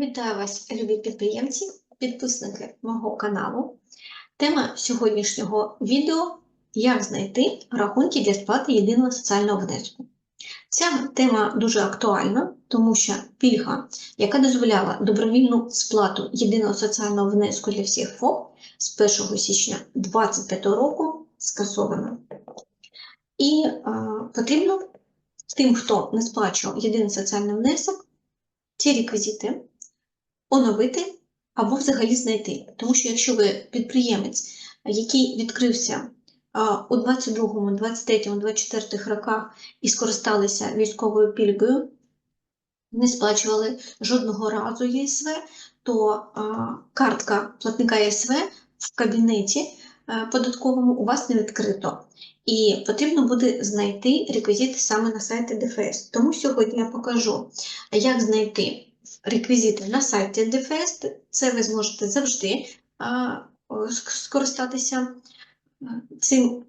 Вітаю вас, любі підприємці, підписники мого каналу. Тема сьогоднішнього відео як знайти рахунки для сплати єдиного соціального внеску. Ця тема дуже актуальна, тому що пільга, яка дозволяла добровільну сплату єдиного соціального внеску для всіх ФОП з 1 січня 2025 року скасована. І е, потрібно тим, хто не сплачував єдиний соціальний внесок, ці реквізити оновити або взагалі знайти. Тому що якщо ви підприємець, який відкрився у 22, 23, 24 роках і скористалися військовою пільгою, не сплачували жодного разу ЄСВ, то картка платника ЄСВ в кабінеті податковому у вас не відкрито. І потрібно буде знайти реквізити саме на сайті ДФС. Тому сьогодні я покажу, як знайти реквізити на сайті ДФС. Це ви зможете завжди скористатися цим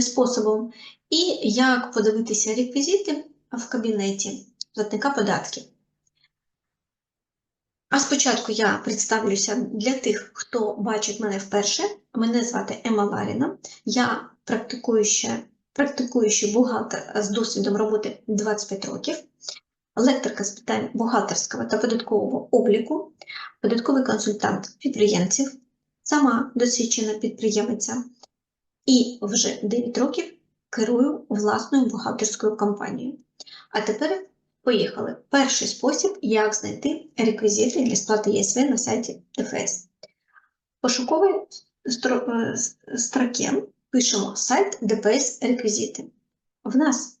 способом. І як подивитися реквізити в кабінеті платника податків. А спочатку я представлюся для тих, хто бачить мене вперше. Мене звати Ема Ларіна. Я практикуюча, практикуючий бухгалтер з досвідом роботи 25 років, лекторка з питань бухгалтерського та податкового обліку, податковий консультант підприємців, сама досвідчена підприємиця і вже 9 років керую власною бухгалтерською компанією. А тепер поїхали. Перший спосіб, як знайти реквізити для сплати ЄСВ на сайті ДФС. Е, строке пишемо сайт ДПС реквізити. В нас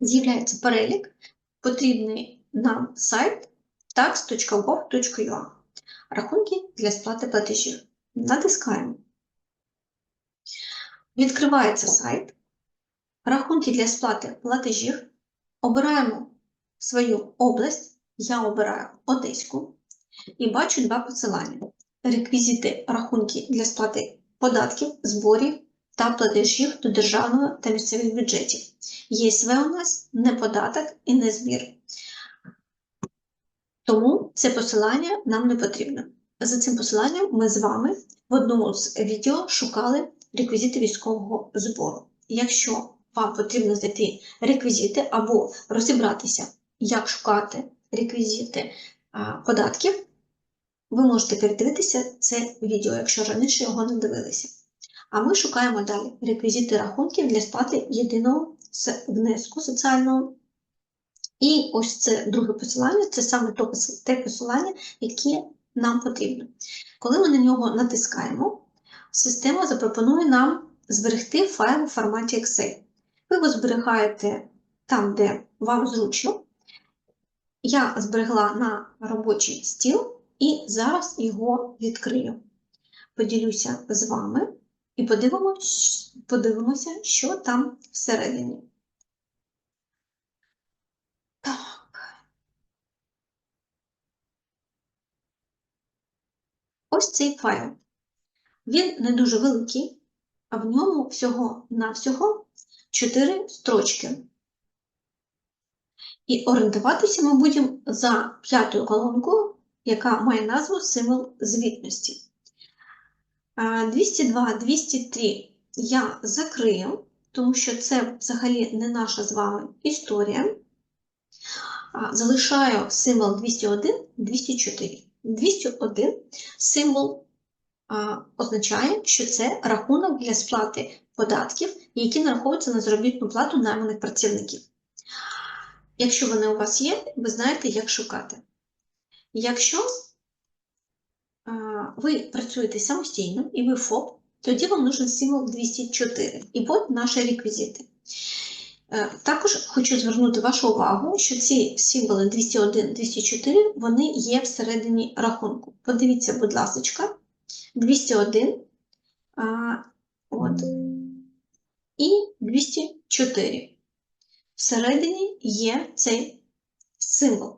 з'являється перелік, потрібний нам сайт tax.gov.ua. Рахунки для сплати платежів. Натискаємо. Відкривається сайт. Рахунки для сплати платежів. Обираємо свою область. Я обираю Одеську і бачу два посилання: реквізити рахунки для сплати податків, зборів та платежів до державного та місцевих бюджетів. ЄСВ у нас не податок і не збір. Тому це посилання нам не потрібно. За цим посиланням ми з вами в одному з відео шукали реквізити військового збору. Якщо вам потрібно знайти реквізити або розібратися, як шукати реквізити податків, ви можете передивитися це відео, якщо раніше його не дивилися. А ми шукаємо далі реквізити рахунків для сплати єдиного внеску соціального. І ось це друге посилання, це саме те посилання, яке нам потрібно. Коли ми на нього натискаємо, система запропонує нам зберегти файл у форматі Excel. Ви його зберігаєте там, де вам зручно. Я зберегла на робочий стіл і зараз його відкрию. Поділюся з вами і подивимося, подивимося, що там всередині. Так. Ось цей файл. Він не дуже великий, а в ньому всього-навсього 4 строчки. І орієнтуватися ми будемо за п'ятою колонкою, яка має назву символ звітності. А, 202, 203 я закрию, тому що це взагалі не наша з вами історія. Залишаю символ 201, 204. 201 символ а, означає, що це рахунок для сплати податків, які нараховуються на заробітну плату найманих працівників. Якщо вони у вас є, ви знаєте, як шукати. Якщо ви працюєте самостійно і ви ФОП, тоді вам нужен символ 204. І от наші реквізити. Е, Також хочу звернути вашу увагу, що ці символи 201, 204 вони є всередині рахунку. Подивіться, будь ласка, 201 а, от, і 204. Всередині є цей символ.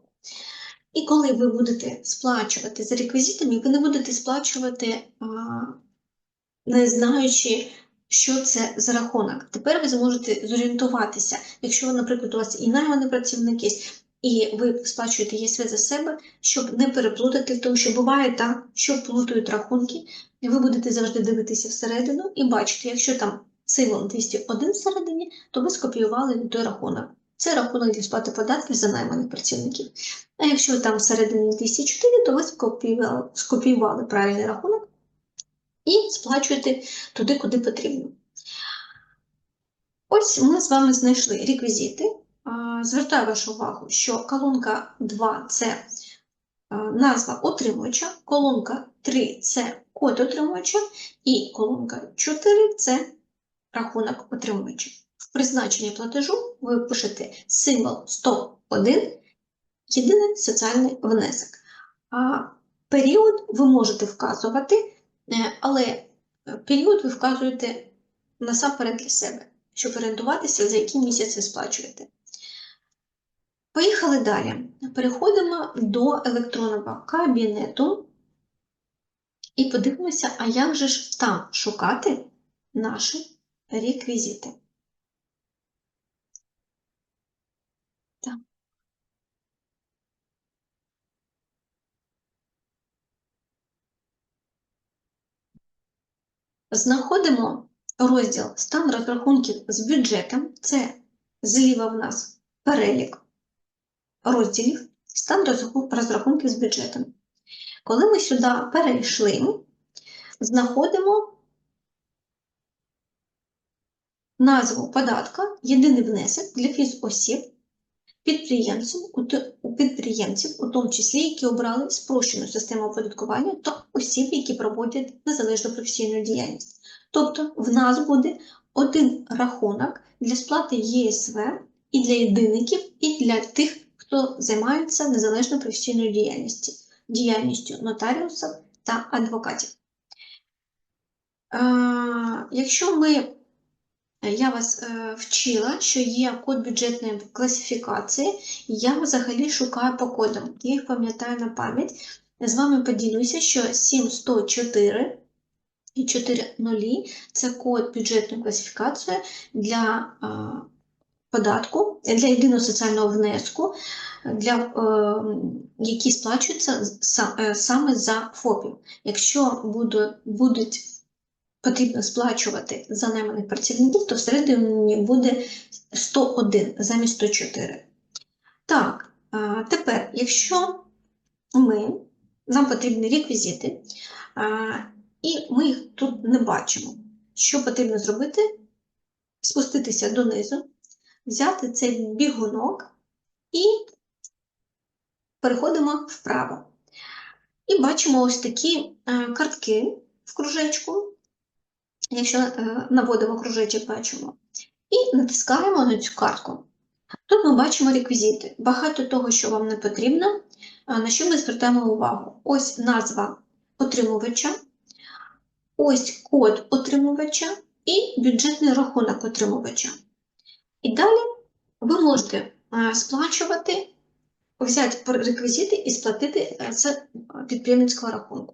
І коли ви будете сплачувати за реквізитами, ви не будете сплачувати, не знаючи, що це за рахунок. Тепер ви зможете зорієнтуватися, якщо, наприклад, у вас і найманий працівник є, і ви сплачуєте ЄСВ за себе, щоб не переплутати, тому що буває так, що плутають рахунки, ви будете завжди дивитися всередину і бачити, якщо там символ 201 всередині, то ви скопіювали той рахунок. Це рахунок для сплати податків за найманих працівників. А якщо ви там всередині 204, то ви скопіювали, скопіювали правильний рахунок і сплачуєте туди, куди потрібно. Ось ми з вами знайшли реквізити. Звертаю вашу увагу, що колонка 2 це назва отримувача, колонка 3 це код отримувача, і колонка 4 це рахунок отримувача. В призначенні платежу ви пишете символ 101, єдиний соціальний внесок. А період ви можете вказувати, е, але е, період ви вказуєте насамперед для себе, щоб орієнтуватися, за який місяць ви сплачуєте. Поїхали далі. Переходимо до електронного кабінету і подивимося, а як же ж там шукати наші реквізити. Знаходимо розділ стан розрахунків з бюджетом. Це зліва в нас перелік розділів стан розрахунків з бюджетом. Коли ми сюди перейшли, знаходимо назву податка, єдиний внесок для фізосіб, підприємців, підприємців, у тому числі, які обрали спрощену систему оподаткування та осіб, які проводять незалежну професійну діяльність. Тобто в нас буде один рахунок для сплати ЄСВ і для єдиників, і для тих, хто займається незалежною професійною діяльністю, діяльністю нотаріусів та адвокатів. Якщо ми я вас е, вчила, що є код бюджетної класифікації, і я взагалі шукаю по кодам. Я їх пам'ятаю на пам'ять. З вами поділюся, що 7104 і 4 нулі – це код бюджетної класифікації для е, податку, для єдиного соціального внеску, для, е, які сплачуються е, саме за ФОПів. Якщо буду, будуть потрібно сплачувати за найманих працівників, то всередині буде 101 замість 104. Так, тепер, якщо ми, нам потрібні реквізити, і ми їх тут не бачимо, що потрібно зробити? Спуститися донизу, взяти цей бігунок і переходимо вправо. І бачимо ось такі е, картки в кружечку, якщо е, наводимо кружечок, бачимо, і натискаємо на цю картку. Тут ми бачимо реквізити. Багато того, що вам не потрібно, на що ми звертаємо увагу. Ось назва отримувача, ось код отримувача і бюджетний рахунок отримувача. І далі ви можете е, сплачувати, взяти реквізити і сплатити е, з підприємницького рахунку.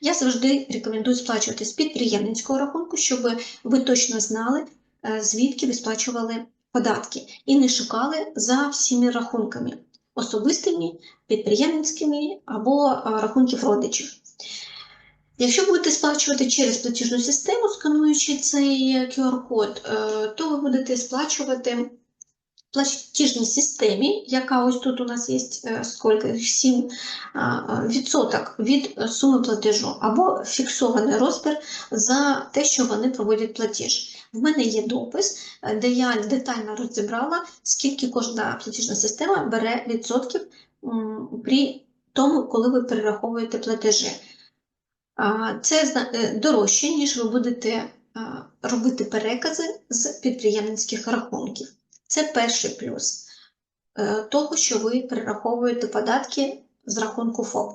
Я завжди рекомендую сплачувати з підприємницького рахунку, щоб ви точно знали, е, звідки ви сплачували податки, і не шукали за всіми рахунками особистими, підприємницькими або е, рахунків родичів. Якщо будете сплачувати через платіжну систему, скануючи цей QR-код, е, то ви будете сплачувати платіжній системі, яка ось тут у нас є е, скільки, 7 а, а, від е, суми платежу, або фіксований розмір за те, що вони проводять платіж. В мене є допис, е, де я детально розібрала, скільки кожна платіжна система бере відсотків при тому, коли ви перераховуєте платежі. Це е, дорожче, ніж ви будете робити перекази з підприємницьких рахунків. Це перший плюс е, того, що ви перераховуєте податки з рахунку ФОП.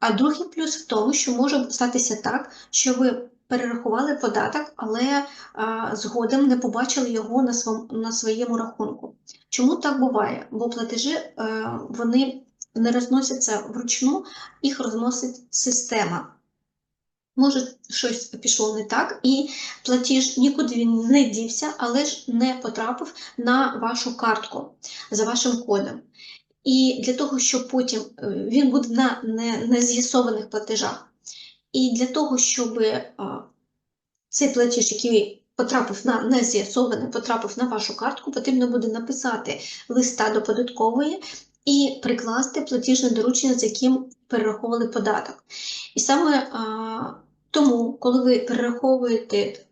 А другий плюс в тому, що може статися так, що ви перерахували податок, але а, згодом не побачили його на, свом, на своєму рахунку. Чому так буває? Бо платежі е, вони не розносяться вручну, їх розносить система. Може, щось пішло не так, і платіж нікуди він не дівся, але ж не потрапив на вашу картку за вашим кодом. І для того, щоб потім е, він буде на не- нез'ясованих платежах. І для того, щоб е, цей платіж, який потрапив на нез'ясований, потрапив на вашу картку, потрібно буде написати листа до податкової і прикласти платіжне доручення, з яким перераховували податок. І саме а, тому, коли ви перераховуєте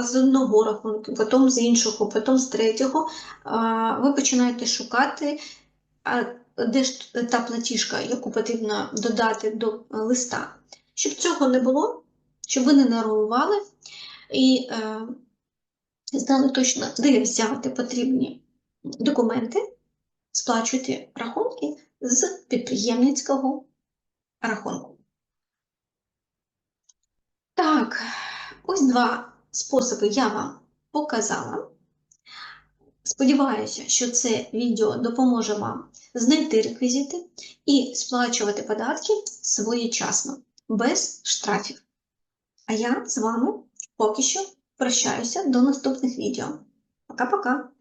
з одного рахунку, потім з іншого, потім з третього, ви починаєте шукати, де ж та платіжка, яку потрібно додати до е, листа. Щоб цього не було, щоб ви не нервували і е, знали точно, де взяти потрібні документи, сплачуйте рахунки з підприємницького рахунку. Так, ось два способи я вам показала. Сподіваюся, що це відео допоможе вам знайти реквізити і сплачувати податки своєчасно, без штрафів. А я з вами поки що прощаюся до наступних відео. Пока-пока!